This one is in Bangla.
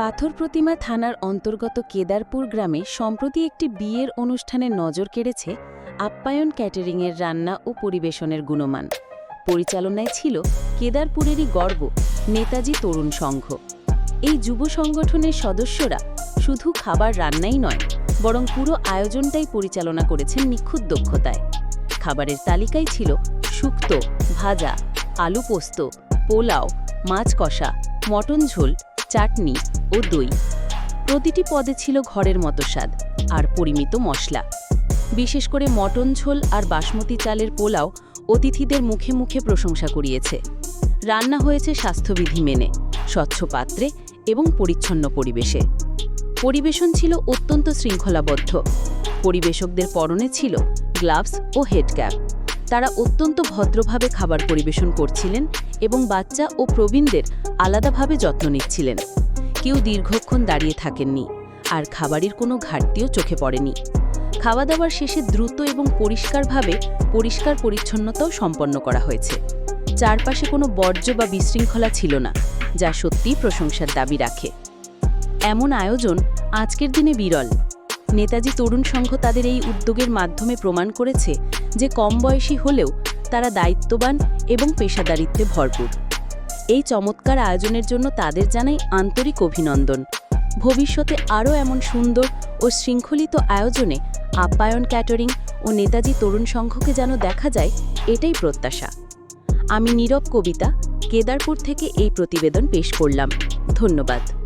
পাথর প্রতিমা থানার অন্তর্গত কেদারপুর গ্রামে সম্প্রতি একটি বিয়ের অনুষ্ঠানে নজর কেড়েছে আপ্যায়ন ক্যাটারিংয়ের রান্না ও পরিবেশনের গুণমান। পরিচালনায় ছিল কেদারপুরেরই গর্ব নেতাজি তরুণ সংঘ। এই যুব সংগঠনের সদস্যরা শুধু খাবার রান্নাই নয়, বরং পুরো আয়োজনটাই পরিচালনা করেছেন নিখুঁত দক্ষতায়। খাবারের তালিকায় ছিল শুক্তো, ভাজা, আলু পোস্ত, পোলাও, মাছ কষা, মটন ঝোল চাটনি ও দই। প্রতিটি পদে ছিল ঘরের মতো স্বাদ আর পরিমিত মশলা। বিশেষ করে মটন ঝোল আর বাসমতি চালের পোলাও অতিথিদের মুখে মুখে প্রশংসা করিয়েছে রান্না হয়েছে স্বাস্থ্যবিধি মেনে, স্বচ্ছ পাত্রে এবং পরিচ্ছন্ন পরিবেশে। পরিবেশন ছিল অত্যন্ত শৃঙ্খলাবদ্ধ। পরিবেশকদের পরনে ছিল গ্লাভস ও হেডক্যাপ তারা অত্যন্ত ভদ্রভাবে খাবার পরিবেশন করছিলেন এবং বাচ্চা ও প্রবীণদের আলাদাভাবে যত্ন নিচ্ছিলেন। কেউ দীর্ঘক্ষণ দাঁড়িয়ে থাকেননি আর খাবারের কোনো ঘাটতিও চোখে পড়েনি। খাওয়া দাওয়ার শেষে দ্রুত এবং পরিষ্কারভাবে পরিষ্কার পরিচ্ছন্নতাও সম্পন্ন করা হয়েছে। চারপাশে কোনো বর্জ্য বা বিশৃঙ্খলা ছিল না, যা সত্যিই প্রশংসার দাবি রাখে। এমন আয়োজন আজকের দিনে বিরল। নেতাজি তরুণ সংঘ তাদের এই উদ্যোগের মাধ্যমে প্রমাণ করেছে যে কম বয়সী হলেও তারা দায়িত্ববান এবং পেশাদারিত্বে ভরপুর। এই চমৎকার আয়োজনের জন্য তাদের জানাই আন্তরিক অভিনন্দন। ভবিষ্যতে আরও এমন সুন্দর ও শৃঙ্খলিত আয়োজনে আপ্যায়ন ক্যাটারিং ও নেতাজি তরুণ সংঘকে যেন দেখা যায়, এটাই প্রত্যাশা। আমি নীরব কবিতা, কেদারপুর থেকে এই প্রতিবেদন পেশ করলাম। ধন্যবাদ।